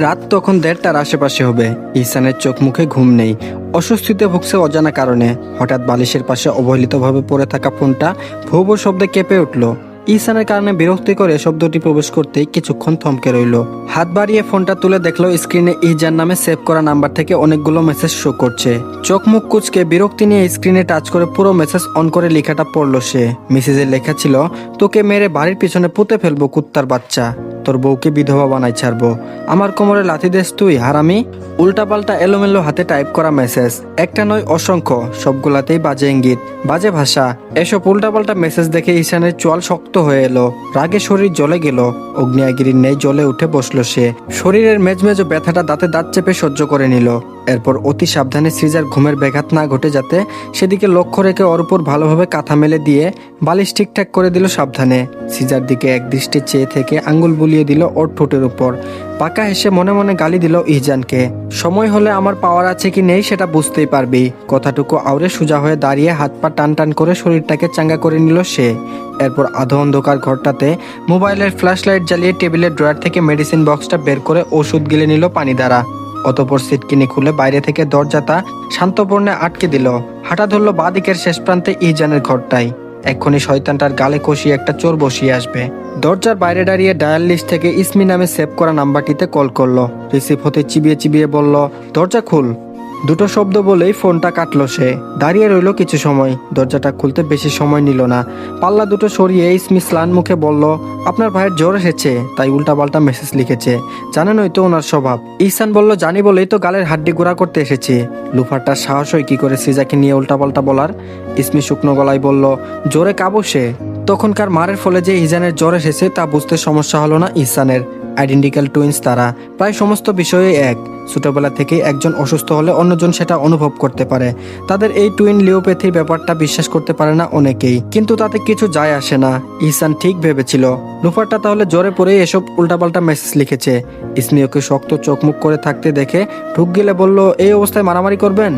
রাত তখন দেড়টার আশেপাশে হবে। ইহসানের চোখ মুখে ঘুম নেই। অস্বস্তিতে ভুগছে অজানা কারণে। হঠাৎ বালিশের পাশে অবহেলিতভাবে পড়ে থাকা ফোনটা ভৌ ভৌ শব্দে কেঁপে উঠল। ইহসানের কারণে বিরক্তি করে শব্দটি প্রবেশ করতেই কিছুক্ষণ থমকে রইল। হাত বাড়িয়ে ফোনটা তুলে দেখল স্ক্রিনে ইহজান নামে সেভ করা নাম্বার থেকে অনেকগুলো মেসেজ শো করছে। চোখ মুখ কুচকে বিরক্তি নিয়ে স্ক্রিনে টাচ করে পুরো মেসেজ অন করে লেখাটা পড়ল সে। মেসেজে লেখা ছিল, তোকে মেরে বাড়ির পিছনে পুঁতে ফেলব, কুত্তার বাচ্চা। তোর বউকে বিধবা বানাই ছাড়বো। আমার কোমরে লাথি দেস তুই, হারামি। উল্টাপাল্টা এলোমেলো হাতে টাইপ করা মেসেজ একটা নয় অসংখ্য, সবগুলাতেই বাজে ইঙ্গিত, বাজে ভাষা। এসব উল্টাপাল্টা মেসেজ দেখে ঈশানের চোয়াল শক্ত হয়ে এলো। রাগে শরীর জ্বলে গেল। অগ্নিয়াগিরির নেই জ্বলে উঠে বসল সে। শরীরের মেজমেজ ব্যথাটা দাঁতে দাঁত চেপে সহ্য করে নিল। এরপর অতি সাবধানে সৃজার ঘুমের ব্যাঘাত না ঘটে যাতে সেদিকে লক্ষ্য রেখে ওর ভালোভাবে কাঁথা মেলে দিয়ে বালিশ ঠিকঠাক করে দিল সাবধানে। সিজার দিকে এক একদৃষ্টে চেয়ে থেকে আঙ্গুল বুলিয়ে দিল ওর ঠোঁটের উপর। পাকা হেসে মনে মনে গালি দিল ইহজানকে। সময় হলে আমার পাওয়ার আছে কি নেই সেটা বুঝতেই পারবি। কথাটুকু আউরে সোজা হয়ে দাঁড়িয়ে হাত পা টান টান করে শরীরটাকে চাঙ্গা করে নিল সে। এরপর আধো অন্ধকার ঘরটাতে মোবাইলের ফ্ল্যাশ লাইট জ্বালিয়ে টেবিলের ড্রয়ার থেকে মেডিসিন বক্সটা বের করে ওষুধ গিলে নিল পানি দ্বারা। অতপর সিটকিনি খুলে বাইরে থেকে দরজাটা শান্তপর্ণে আটকে দিল। হাঁটা ধরলো বাদিকের শেষ প্রান্তে ইজানের ঘরটাই এক্ষুনি শয়তানটার গালে কষিয়ে একটা চোর বসিয়ে আসবে। দরজার বাইরে দাঁড়িয়ে ডায়াল লিস্ট থেকে ইসমি নামে সেভ করা নাম্বারটিতে কল করল। রিসিভ হতে চিবিয়ে চিবিয়ে বলল, দরজা খুল। দুটো শব্দ বলেই ফোনটা কাটলো সে। দাঁড়িয়ে রইল কিছু সময়। দরজাটা খুলতে বেশি সময় নিল না। পাল্লা দুটো সরিয়ে ইসমি স্লান মুখে বলল, আপনার ভাইয়ের জ্বর এসেছে, তাই উল্টাপাল্টা মেসেজ লিখেছে। জানেনই তো ওনার স্বভাব। ইহসান বলল, জানি বলেই তো গালের হাড্ডি গুঁড়া করতে এসেছি। লুফারটার সাহস হয় কি করে সিজাকে নিয়ে উল্টাপাল্টা বলার? ইসমি শুকনো গলায় বলল জোরে কাবু সে? তখনকার মারের ফলে যে ইজানের জ্বর এসেছে তা বুঝতে সমস্যা হলো না ইহসানের। আইডেন্টিক্যাল টুইন্স তারা প্রায় সমস্ত বিষয়ে এক। ছোটবেলা থেকে একজন অসুস্থ হলে অন্যজন সেটা অনুভব করতে পারে। তাদের এই টুইন লিওপ্যাথির ব্যাপারটা বিশ্বাস করতে পারে না অনেকেই। কিন্তু তাতে কিছু যায় আসে না। ইহসান ঠিক ভেবেছিল। লুফারটা তাহলে জ্বরে পড়ে এসব উল্টাপাল্টা মেসেজ লিখেছে। ইসমি ওকে শক্ত চোখমুখ করে থাকতে দেখে ঢুক গেলে বলল, এই অবস্থায় মারামারি করবেন?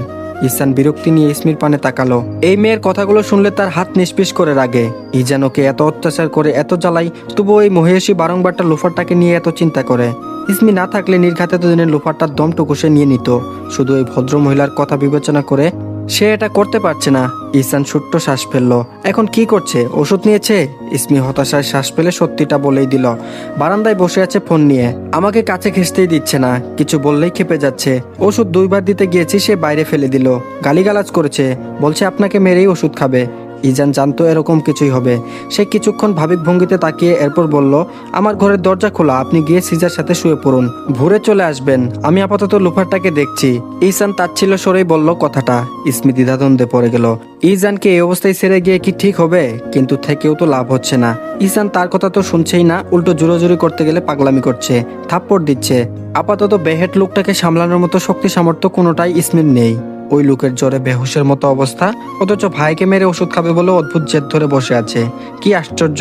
ইসান বিরক্তি নিয়ে ইসমির পানে তাকালো। এই মেয়ের কথাগুলো শুনলে তার হাত নিষ্পিস করে রাগে। ইজান ওকে এত অত্যাচার করে এত জ্বালাই তবুও এই মহেশী বারংবারটা লোফারটাকে নিয়ে এত চিন্তা করে। ইসমি না থাকলে নির্ঘাতে দুজনের লোফারটার দমটুকু সে নিয়ে নিত। শুধু এই ভদ্র মহিলার কথা বিবেচনা করে সে এটা করতে পারছে না। ইসান ছোট্ট শ্বাস ফেলল। এখন কি করছে? ওষুধ নিয়েছে? ইসমি হতাশায় শ্বাস ফেলে সত্যিটা বলেই দিল। বারান্দায় বসে আছে ফোন নিয়ে। আমাকে কাছে ঘেঁষতেই দিচ্ছে না। কিছু বললেই খেপে যাচ্ছে। ওষুধ দুইবার দিতে গিয়েছি, সে বাইরে ফেলে দিল। গালিগালাজ করেছে। বলছে, আপনাকে মেরেই ওষুধ খাবে। ইজান জানতো এরকম কিছুই হবে। সে কিছুক্ষণ ভাবিক ভঙ্গিতে তাকিয়ে এরপর বলল, আমার ঘরের দরজা খোলা, আপনি গিয়ে সিজার সাথে শুয়ে পড়ুন। ভোরে চলে আসবেন। আমি আপাতত লুফারটাকে দেখছি। ইসান তাচ্ছিল সরেই বলল কথাটা। ইসমি দ্বিধাদ্বন্দ্বে পড়ে গেল। ইজানকে এই অবস্থায় ছেড়ে গিয়ে কি ঠিক হবে? কিন্তু থেকেও তো লাভ হচ্ছে না। ইসান তার কথা তো শুনছেই না, উল্টো জোরাজুরি করতে গেলে পাগলামি করছে, থাপ্পড় দিচ্ছে। আপাতত বেহেট লোকটাকে সামলানোর মতো শক্তি সামর্থ্য কোনোটাই ইসমির নেই। ওই লোকের জ্বরে বেহুশের মতো অবস্থা। অথচ ভাইকে মেরে ওষুধ খাবে বলে অদ্ভুত জেদ ধরে বসে আছে। কি আশ্চর্য!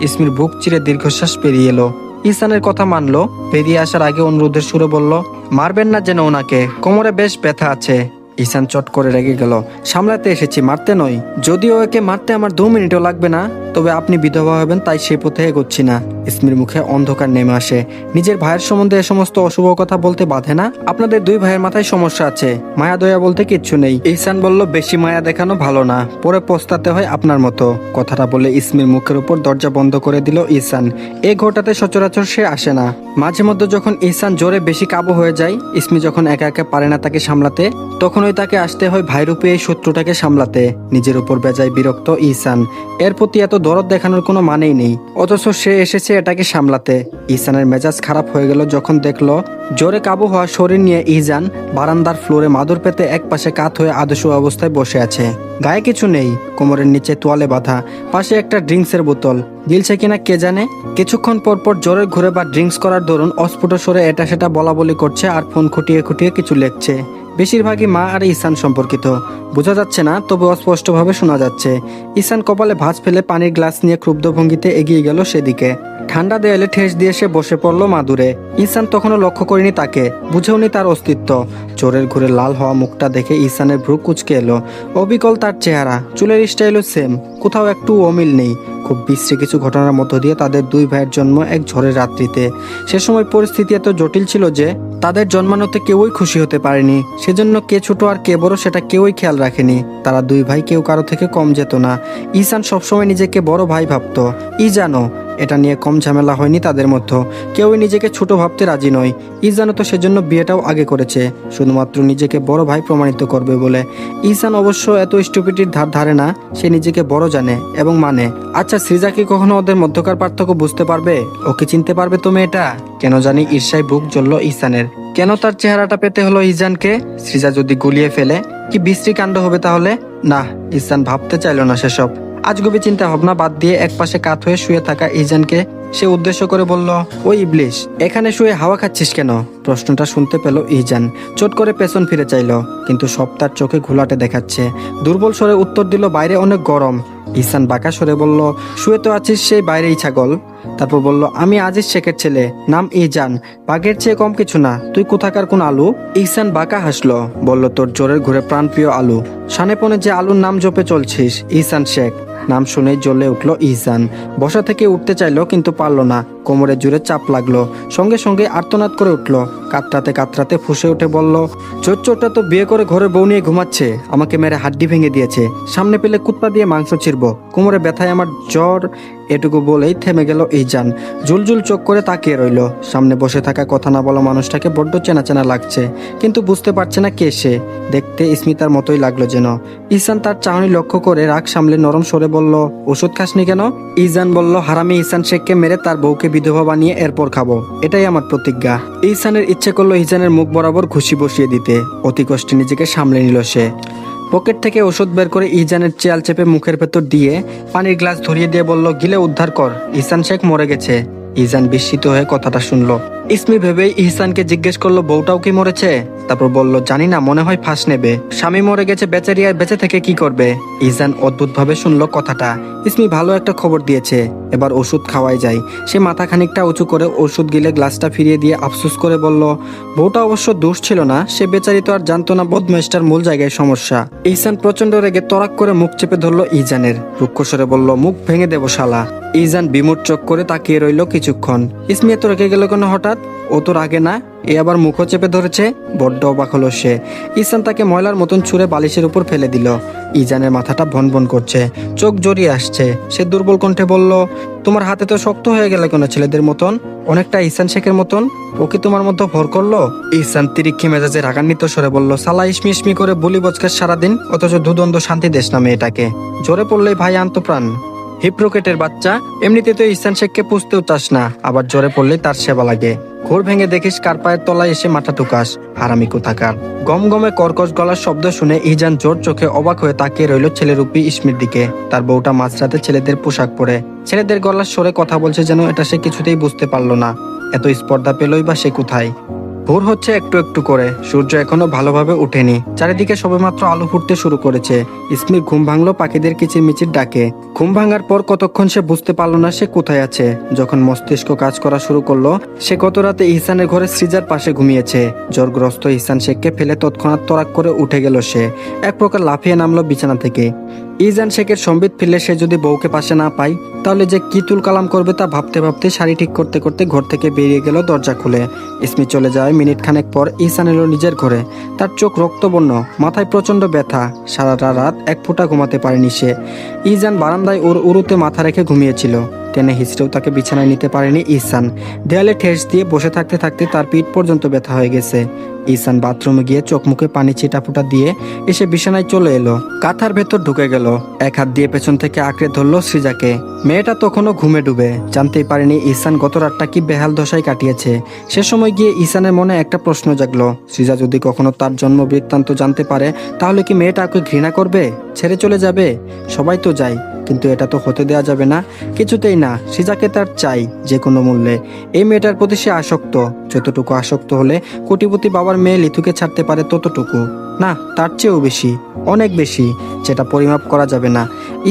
ইসমির বুক চিরে দীর্ঘশ্বাস পেরিয়ে এলো। ইসানের কথা মানলো। বেরিয়ে আসার আগে অনুরোধের সুরে বলল, মারবেন না যেন ওনাকে। কোমরে বেশ ব্যথা আছে। ইসান চট করে রেগে গেল, সামলাতে এসেছি, মারতে নয় যদিও একে মারতে আমার দু মিনিটও লাগবে না, তবে আপনি বিধবা হবেন, তাই সে পথে এগোচ্ছি না। ইসমির মুখে অন্ধকার নেমে আসে। নিজের ভাইয়ের সম্বন্ধে এ সমস্ত অশুভ কথা বলতে বাধে না। আপনাদের দুই ভাইয়ের মাথায় সমস্যা আছে। মায়া দয়া বলতে কিচ্ছু নেই। ইহসান বলল, বেশি মায়া দেখানো ভালো না। পরে পস্তাতে হয় আপনার মতো। কথাটা বলে ইসমির মুখের উপর দরজা বন্ধ করে দিল ইহসান এই ঘরটাতে সচরাচর সে আসে না। মাঝে মধ্যে যখন ইহসান জোরে বেশি কাবু হয়ে যায় ইসমি যখন একা একা পারে না তাকে সামলাতে তখনই তাকে আসতে হয় ভাইরূপে এই শত্রুটাকে সামলাতে। নিজের উপর বেজায় বিরক্ত ইসান। এর প্রতি এত দরদ দেখানোর কোনো মানেই নেই। অথচ সে এসেছে এটাকে সামলাতে। ইসানের মেজাজ খারাপ হয়ে গেল যখন দেখল, জোরে কাবু হওয়া শরীর নিয়ে ইহসান বারান্দার ফ্লোরে মাদুর পেতে এক পাশে কাত হয়ে আদর্শ অবস্থায় বসে আছে। গায়ে কিছু নেই, কোমরের নিচে তোয়ালে বাঁধা, পাশে একটা ড্রিঙ্কসের বোতল। গিলছে কিনা কে জানে? কিছুক্ষণ পর পর জোরে ঘুরে বা ড্রিঙ্কস করার দরুন অস্ফুট সরে এটা সেটা বলা বলি করছে আর ফোন খুঁটিয়ে খুঁটিয়ে কিছু লেখছে। বেশিরভাগই মা আর ইসান সম্পর্কিত। বোঝা যাচ্ছে না, তবে অস্পষ্টভাবে শোনা যাচ্ছে। ইসান কপালে ভাঁজ ফেলে পানির গ্লাস নিয়ে ক্ষুব্ধ ভঙ্গিতে এগিয়ে গেল সেদিকে। ঠান্ডা দেয়ালে ঠেস দিয়ে সে বসে পড়ল মাদুরে। ইসান তখনও লক্ষ্য করেনি তাকে, বুঝেওনি তার অস্তিত্ব। চোরের ঘুরে লাল হওয়া মুখটা দেখে ইসানের ভ্রু কুচকে এলো। অবিকল তার চেহারা, চুলের স্টাইলও সেম কোথাও একটু অমিল নেই। খুব বিশ্রী কিছু ঘটনার মধ্য দিয়ে তাদের দুই ভাইয়ের জন্ম এক ঝড়ের রাত্রিতে। সে সময় পরিস্থিতি এত জটিল ছিল যে, তাদের জন্মানোতে কেউই খুশি হতে পারেনি। সেজন্য কে ছোট আর কে বড় সেটা কেউই খেয়াল রাখেনি। তারা দুই ভাই কেউ কারও থেকে কম যেত না। ঈশান সবসময় নিজেকে বড় ভাই ভাবতো। ই জানো এটা নিয়ে কম ঝামেলা হয়নি তাদের মধ্যে। কেউই নিজেকে ছোট ভাবতে রাজি নয়। ইজানো তো সেজন্য বিয়েটাও আগে করেছে। শুধুমাত্র নিজেকে বড় ভাই প্রমাণিত করবে বলে। ঈশান অবশ্য এত স্টুপিটির ধার ধারে না, সে নিজেকে বড় জানে এবং মানে। আচ্ছা সৃজা কি কখনো ওদের মধ্যকার পার্থক্য বুঝতে পারবে? ওকে চিনতে পারবে তো মেয়েটা? কেন জানি ঈর্ষায় বুক জ্বলল ঈশানের কেন তার চেহারাটা পেতে হলো ইজানকে? সৃজা যদি গুলিয়ে ফেলে, কি বিশ্রী কাণ্ড হবে তাহলে? না ঈশান ভাবতে চাইল না সেসব। আজগুবি চিন্তা ভাবনা বাদ দিয়ে একপাশে কাত হয়ে শুয়ে থাকা ইজানকে সে উদ্দেশ্য করে বলল, ওই ইবলিশ, এখানে শুয়ে হাওয়া খাচ্ছিস কেন? প্রশ্নটা শুনতে পেল ইজান। চট করে পেছন ফিরে চাইল, কিন্তু সব তার চোখে ঘোলাটে দেখাচ্ছে। দুর্বল স্বরে উত্তর দিল, বাইরে অনেক গরম। ইসান বাঁকা সরে বলল, শুয়ে তো আছিস সেই বাইরেই, ছাগল। তারপর বলল, আমি আজিজ শেখের ছেলে, নাম ইজান। বাঘের চেয়ে কম কিছু না, তুই কোথাকার কোন আলু? ইসান বাঁকা হাসলো, বলল, তোর জোরের ঘুরে প্রাণপ্রিয় আলু। সানেপনে যে আলুর নাম জপে চলছিস, ইসান শেখ। নাম শুনে জ্বলে উঠল ইহসান। বসা থেকে উঠতে চাইল কিন্তু পারল না। কোমরে জুড়ে চাপ লাগল। সঙ্গে সঙ্গে আর্তনাদ করে উঠল। কাতরাতে কাতরাতে ফুসে উঠে বলল চোরটা তো বিয়ে করে ঘরে বউ নিয়ে ঘুমাচ্ছে। আমাকে মেরে হাড্ডি ভেঙে দিয়েছে। সামনে পেলে কুত্তা দিয়ে মাংস ছিড়ব। কোমরে ব্যথায় আমার জ্বর। এটুকু বলেই থেমে গেল ইজান জুলজুল চোখ করে তাকিয়ে রইল। সামনে বসে থাকা কথা না বলা মানুষটাকে বড্ড চেনা চেনা লাগছে। কিন্তু বুঝতে পারছে না কে সে। দেখতে স্মিতার মতোই লাগল যেন। ইসান তার চাহনি লক্ষ্য করে রাগ সামলে নরম সরে বলল, ওষুধ খাসনি কেন? ইজান বলল, হারামি ইসান শেখকে মেরে তার বউকে বিধবা বানিয়ে এরপর খাব। এটাই আমার প্রতিজ্ঞা। ইহসানের ইচ্ছে করল ইহসানের মুখ বরাবর খুশি বসিয়ে দিতে। অতি কষ্টে নিজেকে সামলে নিল সে। পকেট থেকে ওষুধ বের করে ইজানের চেয়াল চেপে মুখের ভেতর দিয়ে পানির গ্লাস ধরিয়ে দিয়ে বলল, গিলে উদ্ধার কর। ইসান শেখ মরে গেছে। ইজান বিস্মিত হয়ে কথাটা শুনলো। ইসমি ভেবেই ইহসানকে জিজ্ঞেস করল, বউটাও কি মরেছে? তারপর বলল, জানি না, মনে হয় ফাঁস নেবে। স্বামী মরে গেছে বেচারি আর বেঁচে থেকে কি করবে? ইহসান অদ্ভুত ভাবে শুনলো কথাটা। ইসমি ভালো একটা খবর দিয়েছে। এবার ওষুধ খাওয়াই যায়। সে মাথা খানিকটা উঁচু করে ওষুধ গিলে গ্লাসটা ফিরিয়ে দিয়ে আফসোস করে বলল, বউটা অবশ্য দোষ ছিল না, সে বেচারি তো আর জানতো না বদমেশটার মূল জায়গায় সমস্যা। ইহসান প্রচণ্ড রেগে তরাক করে মুখ চেপে ধরলো ইজানের রুক্ষস্বরে বলল, মুখ ভেঙে দেবো শালা। ইজান বিমুট চোখ করে তাকিয়ে রইল কিছুক্ষণ। ইসমি এত রেখে গেল কেন হঠাৎ? ও তো রাগে না, এ আবার মুখও চেপে ধরেছে, বড্ড অবাক হলো সে। ইসান তাকে ময়লার মতন ছুঁড়ে বালিশের উপর ফেলে দিল। ইজানের মাথাটা ভন ভন করছে, চোখ জড়িয়ে আসছে। সে দুর্বল কণ্ঠে বলল, তোমার হাতে তো শক্ত হয়ে গেল কোনো ছেলেদের মতন? অনেকটা ইসান শেখের মতন? ও কি তোমার মধ্যে ভর করল? ইসান তিরিক্ষি মেজাজে রাগান্বিত সরে বলল, সালা ইসমি ইসমি করে বলি বচকার সারাদিন, অথচ দুদণ্ড শান্তি দেশ না মেয়েটাকে জোরে পড়লেই ভাই আন্তপ্রাণ। হিপ্রোকেটের বাচ্চা, এমনিতে তো ইসান শেখকে পুষতেও চাস না, আবার জোরে পড়লে তার সেবা লাগে। ঘোর ভেঙে দেখিস কার পায়ের তলায় এসে মাথা টুকাস হারামি কোথাকার। গম গমে কর্কশ গলার শব্দ শুনে ইজান জোর চোখে অবাক হয়ে তাকিয়ে রইল ছেলেরূপী ইসমির দিকে। তার বউটা মাঝরাতে ছেলেদের পোশাক পরে। ছেলেদের গলার সরে কথা বলছে যেন এটা সে কিছুতেই বুঝতে পারল না। এত স্পর্ধা পেলই বা সে কোথায়? ভোর হচ্ছে একটু একটু করে। সূর্য এখনও ভালোভাবে ওঠেনি চারিদিকে সবেমাত্র আলো ফুটতে শুরু করেছে। ইসমির ঘুম ভাঙলো পাখিদের কিচিরমিচির ডাকে। ঘুম ভাঙার পর কতক্ষণ সে বুঝতে পারল না সে কোথায় আছে। যখন মস্তিষ্ক কাজ করা শুরু করল, সে গত রাতে ইহসানের ঘরে সৃজার পাশে ঘুমিয়েছে। জ্বরগ্রস্ত ইহসান শেখকে ফেলে তৎক্ষণাৎ তরাক করে উঠে গেল সে। এক প্রকার লাফিয়ে নামলো বিছানা থেকে। ইজান শেখের সম্বিত ফিরলে সে যদি বউকে পাশে না পায়, তাহলে যে কি তুল কালাম করবে তা ভাবতে ভাবতে শাড়ি ঠিক করতে করতে ঘর থেকে বেরিয়ে গেল দরজা খুলে। ইসমি চলে যায় মিনিট খানেক পর ইসান এলো নিজের ঘরে। তার চোখ রক্তবর্ণ, মাথায় প্রচণ্ড ব্যথা। সারাটা রাত এক ফোঁটা ঘুমাতে পারেনি সে। ইজান বারান্দায় ওর উরুতে মাথা রেখে ঘুমিয়েছিল। টেনে হিসড়েও তাকে বিছানায় নিতে পারেনি ইসান। দেয়ালে ঠেস দিয়ে বসে থাকতে থাকতে তার পিঠ পর্যন্ত ব্যথা হয়ে গেছে। ইসান বাথরুমে গিয়ে চোখ মুখে পানি ছিটাফুটা দিয়ে এসে বিছানায় চলে এলো। কাঁথার ভেতর ঢুকে গেল। এক হাত দিয়ে পেছন থেকে আঁকড়ে ধরলো সৃজাকে। মেয়েটা তখনও ঘুমে ডুবে। জানতেই পারেনি ইসান গত রাতটা কি বেহাল দশায় কাটিয়েছে। সে সময় গিয়ে ইসানের মনে একটা প্রশ্ন জাগলো। সৃজা যদি কখনো তার জন্ম বৃত্তান্ত জানতে পারে, তাহলে কি মেয়েটা ওকে ঘৃণা করবে? ছেড়ে চলে যাবে? সবাই তো যায়, কিন্তু এটা তো হতে দেওয়া যাবে না। কিছুতেই না, সিজাকে তার চাই যে কোনো মূল্যে। এই মেয়েটার প্রতি সে আসক্ত। যতটুকু আসক্ত হলে কোটিপতি বাবার মেয়ে লিথুকে ছাড়তে পারে ততটুকু। না, তার চেয়েও বেশি, অনেক বেশি, যেটা পরিমাপ করা যাবে না।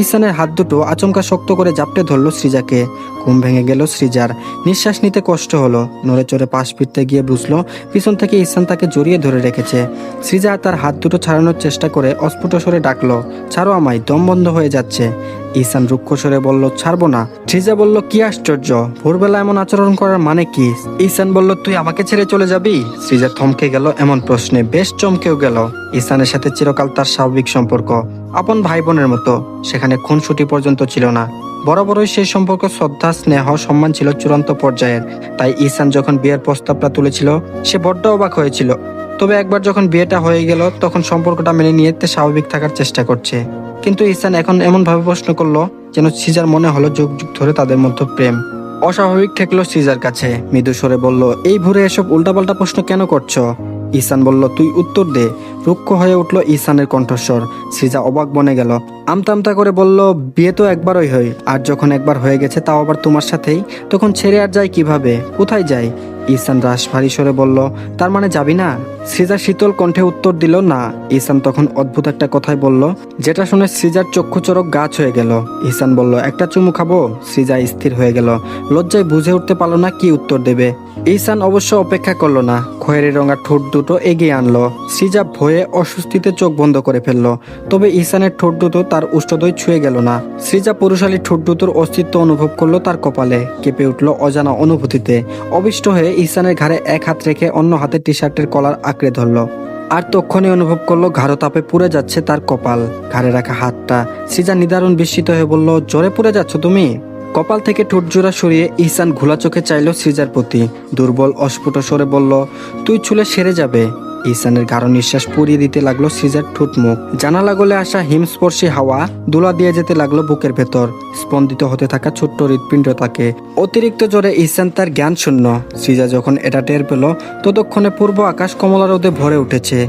ঈশানের হাত দুটো আচমকা শক্ত করে জাপটে ধরলো সৃজাকে। ঘুম ভেঙে গেল সৃজার। নিঃশ্বাস নিতে কষ্ট হলো। নড়ে চড়ে পাশ ফিরতে গিয়ে বুঝলো পিছন থেকে ঈশান তাকে জড়িয়ে ধরে রেখেছে। সৃজা তার হাত দুটো ছাড়ানোর চেষ্টা করে অস্ফুট স্বরে ডাকলো, ছাড়ো আমায়, দম বন্ধ হয়ে যাচ্ছে। ঈশান রুক্ষ স্বরে বলল, ছাড়বো না। সৃজা বলল, কি আশ্চর্য! ভোরবেলা এমন আচরণ করার মানে কি? ঈশান বলল, তুই আমাকে ছেড়ে চলে যাবি? সৃজা থমকে গেল এমন প্রশ্নে, বেশ চমকেও গেল। ঈশানের সাথে চিরকাল তার স্বাভাবিক সম্পর্ক। আপন ভাই বোনের মতো, সেখানে খুনসুটি পর্যন্ত ছিল না। বরাবরই সেই সম্পর্ক শ্রদ্ধা, স্নেহ, সম্মান ছিল চূড়ান্ত পর্যায়ের। তাই ঈশান যখন বিয়ের প্রস্তাবটা তুলেছিল, সে বড্ড অবাক হয়েছিল। তবে একবার যখন বিয়েটা হয়ে গেল, তখন সম্পর্কটা মেনে নিয়ে স্বাভাবিক থাকার চেষ্টা করছে। কিন্তু ঈশান এখন এমন ভাবে প্রশ্ন করল, যেন সিজার মনে হলো যুগ যুগ ধরে তাদের মধ্যে প্রেম। অস্বাভাবিক ঠেকলো সিজার কাছে। মৃদু স্বরে বলল, এই ভোরে এসব উল্টাপাল্টা প্রশ্ন কেন করছ? ঈশান বলল, তুই উত্তর দে। রুক্ষ হয়ে উঠল ঈশানের কণ্ঠস্বর। সৃজা অবাক বনে গেল। আমতা আমতা করে বলল, বিয়ে তো একবারই হয়। আর যখন একবার হয়ে গেছে, তাও আবার তোমার সাথেই? তখন ছেড়ে আর যায় কীভাবে? কোথায় যায়? ঈশান রাস ভারী স্বরে বলল, তার মানে যাবি না? সৃজা শীতল কণ্ঠে উত্তর দিল, না। ঈশান তখন অদ্ভুত একটা কথাই বলল, যেটা শুনে সৃজার চক্ষু চরক গাছ হয়ে গেল। ঈশান বলল, একটা চুমু খাব? সৃজা স্থির হয়ে গেল, লজ্জায় বুঝে উঠতে পারল না কি উত্তর দেবে। ঈশান অবশ্য অপেক্ষা করল না, খয়েরি রঙা ঠোঁট দুটো এগিয়ে আনলো। সৃজা ভয়ে অস্বস্তিতে চোখ বন্ধ করে ফেলল, তবে ঈশানের ঠোঁট দুটো তার উষ্ঠদয় ছুঁয়ে গেল না। সৃজা পুরুষালী ঠোঁট দুটোর অস্তিত্ব অনুভব করল তার কপালে, কেঁপে উঠল অজানা অনুভূতিতে। অবিষ্ট হয়ে ঈশানের ঘাড়ে এক হাত রেখে অন্য হাতে টি শার্টের কলার আঁকড়ে ধরল। আর তক্ষণে অনুভব করল ঘাড়ো তাপে পুড়ে যাচ্ছে তার কপাল। ঘাড়ে রাখা হাতটা সিজা নিদারুণ বিস্মিত হয়ে বলল, জ্বরে পুড়ে যাচ্ছ তুমি? কপাল থেকে ঠোঁটজোড়া সরিয়ে ইহসান ঘোলা চোখে চাইল সিজার প্রতি। দুর্বল অস্ফুট স্বরে বলল, তুই ছুলে সেরে যাবে। ইহসানের গাঢ় নিঃশ্বাস পুড়িয়ে দিতে লাগল সিজার ঠোঁট মুখ। জানালা গলে আসা হিমস্পর্শী হাওয়া দুলা দিয়ে যেতে লাগল বুকের ভেতর। স্পন্দিত হতে থাকা ছোট্ট হৃৎপিণ্ড তাকে। অতিরিক্ত জোরে ইসান তার জ্ঞান শূন্য সিজা যখন এটা টের পেল, ততক্ষণে পূর্ব আকাশ কমলা রোদে ভরে উঠেছে।